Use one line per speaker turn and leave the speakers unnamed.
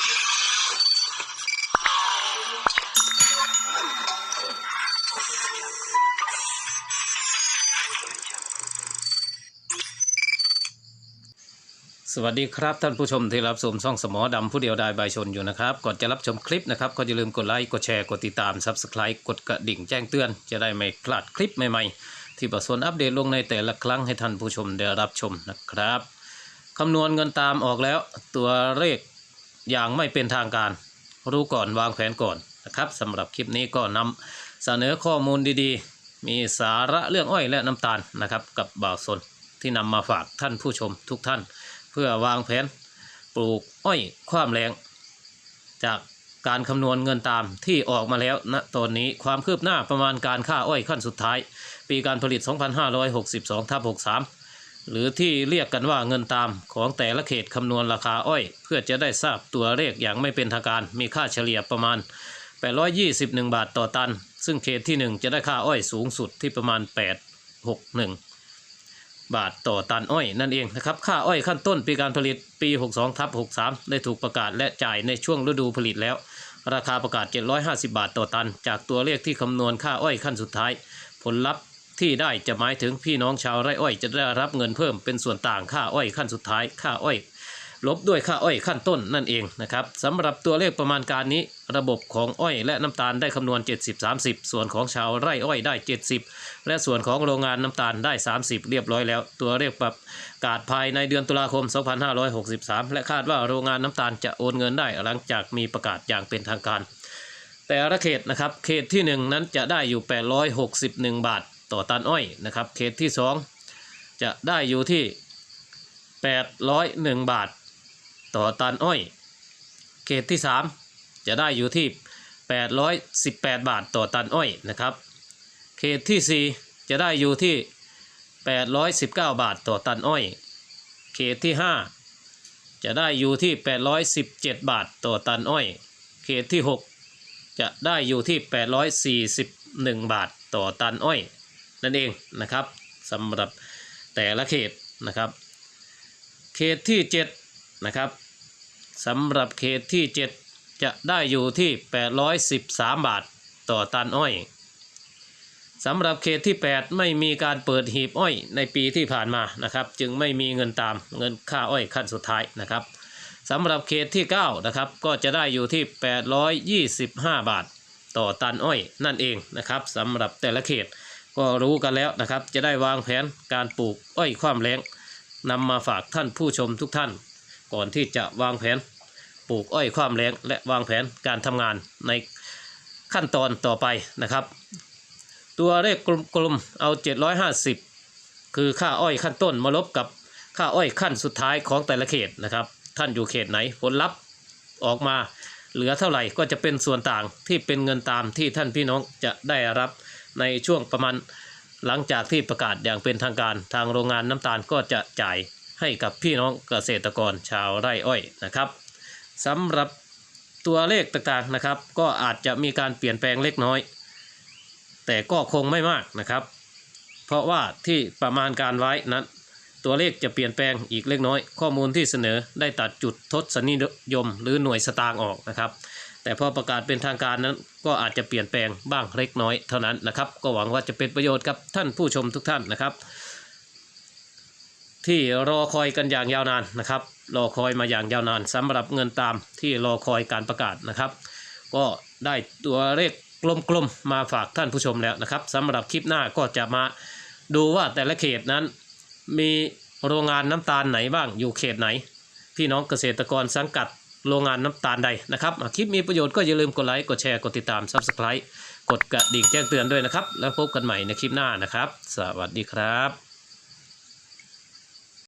สวัสดีครับท่านผู้ชมที่รับชมช่องสมอดำผู้เดียวดายใบยชนอยู่นะครับ ก่อนจะรับชมคลิปนะครับ ก็อย่าลืมกดไลค์ กดแชร์ กดติดตาม Subscribe กดกระดิ่งแจ้งเตือน จะได้ไม่พลาดคลิปใหม่ๆ ที่ประสวนอัปเดตลงในแต่ละครั้งให้ท่านผู้ชมได้รับชมนะครับคำนวณเงินตามออกแล้วตัวเลข อย่างไม่เป็นทางการ รู้ก่อนวางแผนก่อนนะครับสำหรับคลิปนี้ก็นำเสนอข้อมูลดีๆ มีสาระเรื่องอ้อยและน้ำตาลนะครับ กับบ่าวสนที่นำมาฝากท่านผู้ชมทุกท่าน เพื่อวางแผนปลูกอ้อยความแรง จากการคำนวณเงินตามที่ออกมาแล้วณตอนนี้ความคืบหน้าประมาณการค่าอ้อยขั้นสุดท้าย ปีการผลิต 2562ทับ63 หรือที่เรียกกันว่าเงินตามของแต่ละเขตคำนวณราคาอ้อย เพื่อจะได้ทราบตัวเลขอย่างไม่เป็นทางการมีค่าเฉลี่ยประมาณ 821 บาทต่อตัน ซึ่งเขตที่ 1 จะได้ค่าอ้อยสูงสุดที่ประมาณ 861 บาทต่อตันอ้อยนั่นเองนะครับค่าอ้อยขั้นต้นปีการผลิตปี 62ทับ63 ได้ถูกประกาศและจ่ายในช่วงฤดูผลิตแล้ว ราคาประกาศ 750 บาทต่อตัน จากตัวเลขที่คำนวณค่าอ้อยขั้นสุดท้าย ผลลัพธ์ ที่ได้จะหมายถึงพี่น้องชาวไร่อ้อย จะได้รับเงินเพิ่มเป็นส่วนต่างค่าอ้อยขั้นสุดท้ายค่าอ้อย ลบด้วยค่าอ้อยขั้นต้นนั่นเองนะครับสำหรับตัวเลขประมาณการนี้ ระบบของอ้อยและน้ำตาลได้คำนวณ 70-30 ส่วนของชาวไร่อ้อยได้ 70 และส่วนของโรงงานน้ำตาลได้ 30 เรียบร้อยแล้ว ตัวเลขปรับกาดภายในเดือนตุลาคม 2563 และคาดว่าโรงงานน้ำตาลจะโอนเงินได้หลังจากมีประกาศอย่างเป็นทางการแต่ละเขตนะครับ เขตที่ 1 นั้นจะได้อยู่ 861 บาท ต่อตันอ้อยนะครับ เขตที่ 2 จะได้อยู่ที่ 801 บาท ต่อตันอ้อย เขตที่ 3 จะได้อยู่ที่ 818 บาทต่อตันอ้อยนะครับ เขตที่ 4 จะได้อยู่ที่ 819 บาทต่อตันอ้อย เขตที่ 5 จะได้อยู่ที่ 817 บาทต่อตันอ้อย เขตที่ 6 จะได้อยู่ที่ 841บาทต่อตันอ้อย นั่นเองนะครับสำหรับแต่ละเขตนะครับ เขตที่7นะครับสำหรับเขตที่ 7 จะได้อยู่ที่ 813 บาทต่อตันอ้อยสำหรับเขตที่ 8 ไม่มีการเปิดหีบอ้อยในปีที่ผ่านมานะครับ จึงไม่มีเงินตามเงินค่าอ้อยขั้นสุดท้ายนะครับสำหรับเขตที่ 9 นะครับ ก็จะได้อยู่ที่ 825 บาท ต่อตันอ้อยนั่นเองนะครับสำหรับแต่ละเขต ก็รู้กันแล้วนะครับ จะได้วางแผนการปลูกอ้อยความแรงนำมาฝากท่านผู้ชมทุกท่าน ก่อนที่จะวางแผนปลูกอ้อยความแรงและวางแผนการทำงานในขั้นตอนต่อไปนะครับ ตัวเลขกลมๆเอา 750 คือค่าอ้อยขั้นต้นมาลบกับค่าอ้อยขั้นสุดท้ายของแต่ละเขตนะครับ ท่านอยู่เขตไหนผลลัพธ์ออกมาเหลือเท่าไหร่ก็จะเป็นส่วนต่างที่เป็นเงินตามที่ท่านพี่น้องจะได้รับ ในช่วงประมาณหลังจากที่ประกาศอย่างเป็นทางการ ทางโรงงานน้ำตาลก็จะจ่ายให้กับพี่น้องเกษตรกรชาวไร่อ้อยนะครับสำหรับตัวเลขต่างๆนะครับ ก็อาจจะมีการเปลี่ยนแปลงเล็กน้อย แต่ก็คงไม่มากนะครับ เพราะว่าที่ประมาณการไว้นั้น ตัวเลขจะเปลี่ยนแปลงอีกเล็กน้อย ข้อมูลที่เสนอได้ตัดจุดทศนิยม หรือหน่วยสตางค์ออกนะครับ แต่พอประกาศเป็นทางการนั้น ก็อาจจะเปลี่ยนแปลงบ้างเล็กน้อยเท่านั้นนะครับ ก็หวังว่าจะเป็นประโยชน์กับท่านผู้ชมทุกท่านนะครับ ที่รอคอยกันอย่างยาวนานนะครับ รอคอยมาอย่างยาวนานสำหรับเงินตามที่รอคอยการประกาศนะครับ ก็ได้ตัวเลขกลมๆมาฝากท่านผู้ชมแล้วนะครับสำหรับคลิปหน้าก็จะมาดูว่าแต่ละเขตนั้น มีโรงงานน้ำตาลไหนบ้างอยู่เขตไหน พี่น้องเกษตรกรสังกัด โรงงานน้ำตาลใดนะครับ คลิปมีประโยชน์ก็อย่าลืมกดไลค์ กดแชร์ กดติดตาม Subscribe กดกระดิ่งแจ้งเตือนด้วยนะครับ แล้วพบกันใหม่ในคลิปหน้านะครับ สวัสดีครับ